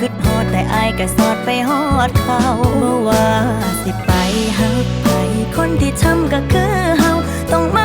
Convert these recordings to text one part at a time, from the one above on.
คึดฮอดแต่อายก็สอดไปฮอดเขาบ่ว่าสิไปหักไปคนที่ช้ำก็คือเฮาต้องมา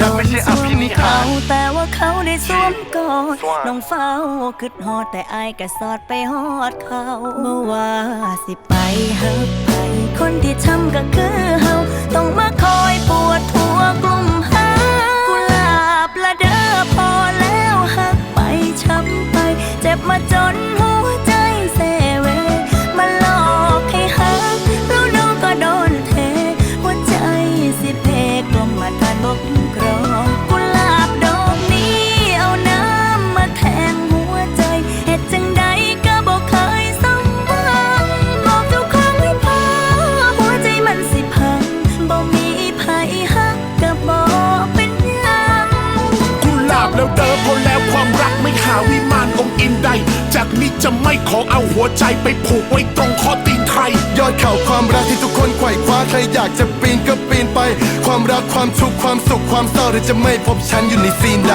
ดังไม่ใช่อภินิหาร แต่ว่าเขาได้สวมกอดน้องเฝ้าคิดฮอดแต่อายก็สอดไปฮอดเขาบ่ว่าสิไปหักไผคนที่ช้ำก็คือเฮาต้องมาคอยปวดหัวกลุ่ม ข่าความรักที่ทุกคนไขว่คว้าใครอยากจะปีนก็ปีนไป ความรักความทุกข์ความสุขความเศร้าเธอจะไม่พบฉันอยู่ในซีนใด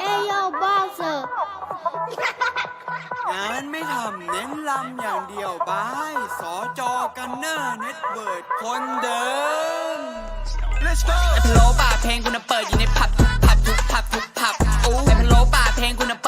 เอยโยบ้าเซอร์งานไม่ทำเน้นลำอย่างเดียวบายสอจอกันเนอร์เน็ตเวิร์ดคนเดิม Let's go ไอ้พะโล้ป่าเพลงกูน่ะเปิดอยู่ในผับทุกผับทุกผับทุกผับโอ้ไอ้พะโล้ป่าเพลงกูน่ะ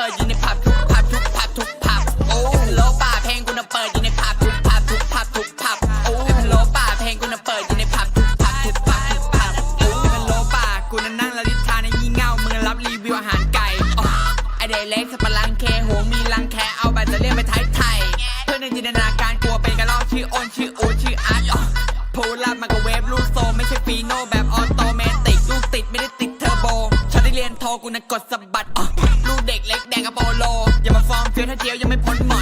มาก็เวฟลูกโซ ไม่ใช่ฟีโน่แบบออโตเมติกลูกติดไม่ได้ติดเทอร์โบฉันได้เรียนโทกูนะกดสะบัดลูกเด็กเล็กแดงกับโปโล อย่ามาฟอร์มเฟี้ยวถ้าเดียวยังไม่พ้นหมอย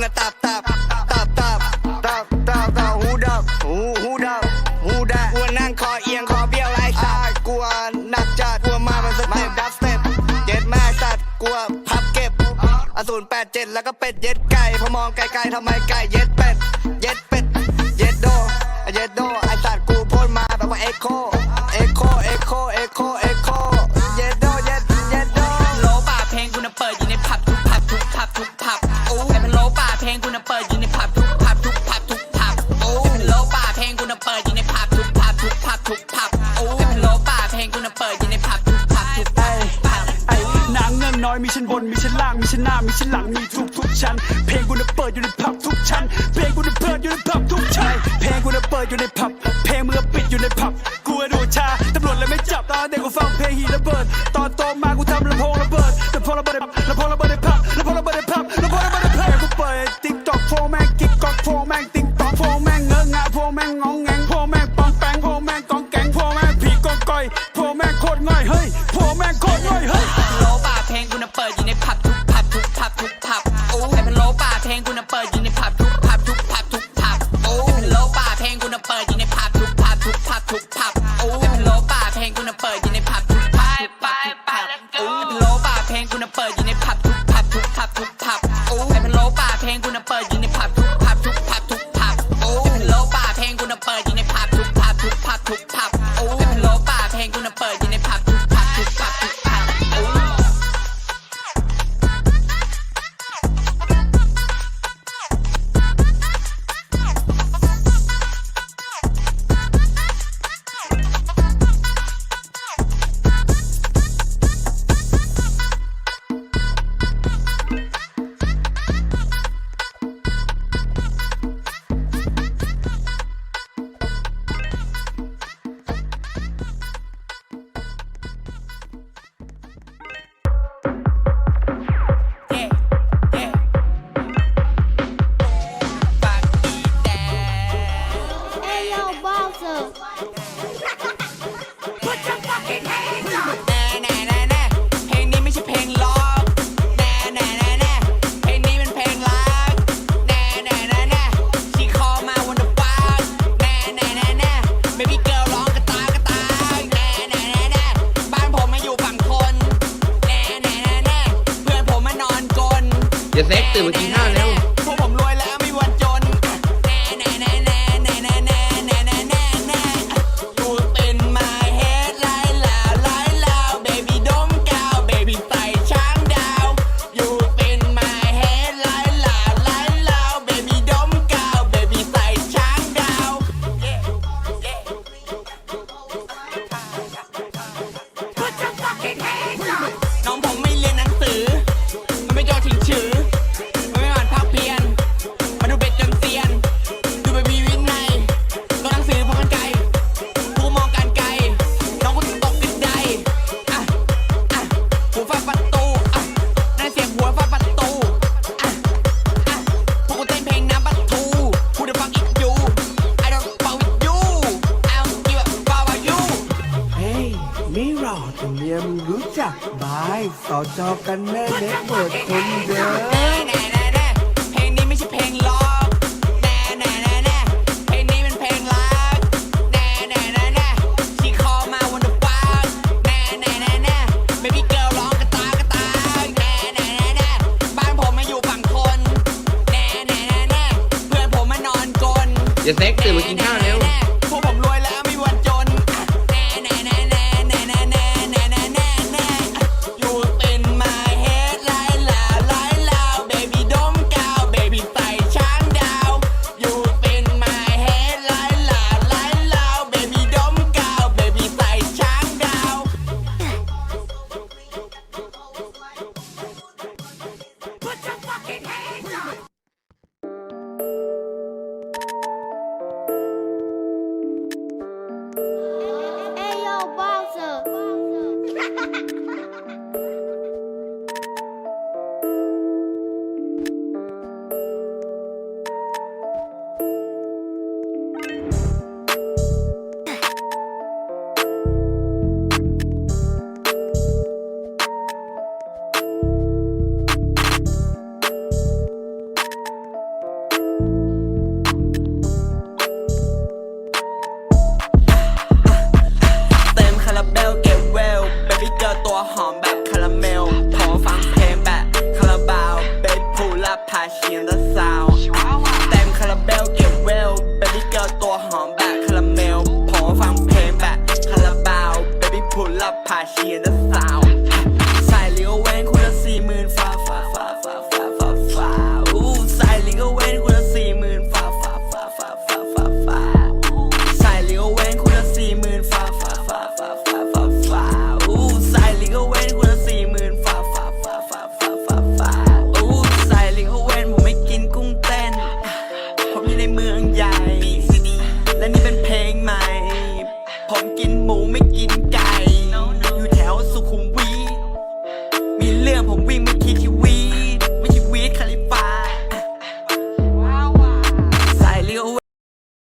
งอะตับตับตับตับตับตับตับหูดับหูหูดับหูดับกลัวนั่งคอเอียงคอเบี้ยวไรสัตว์กลัวหนักจัดกลัวมาเป็นสเต็ปดับสเต็ปเย็ดแม่สัตว์กลัวพับเก็บอสูรแปดเจ็ดแล้วก็เป็ดเย็ดไก่พอมองไกลๆทำไมไก่เย็ดีชั้นบนมีชั้นล่างมีชั้นหน้ามีชั้นหลังมีทุกทุกชั้น เพลงกูน่ะเปิดอยู่ในผับทุกชั้น เพลงกูน่ะเปิดอยู่ในผับทุกชั้น เพลงกูน่ะเปิดอยู่ในผับ เพลงมึงก็ปิดอยู่ในผับ กูอะดูชาตำรวจเลยไม่จับตอนเด็กกูฟังเพลงหีระเบิด ตอนโตมากูทำลำโพงระเบิดแต่พอระเบิดลำโพงระเบิดในผับลำโพงระเบิดในผับลำโพงระเบิดในผับกูเปิดติ๊กตอกโฟแม่งกิ๊กกอกโฟแม่งติ๊ก โลป่าเพลงกูน่ะเปิดยิงในผับทุกผับทุกผับทุกผับ จอกันแน่เล็กหมดคน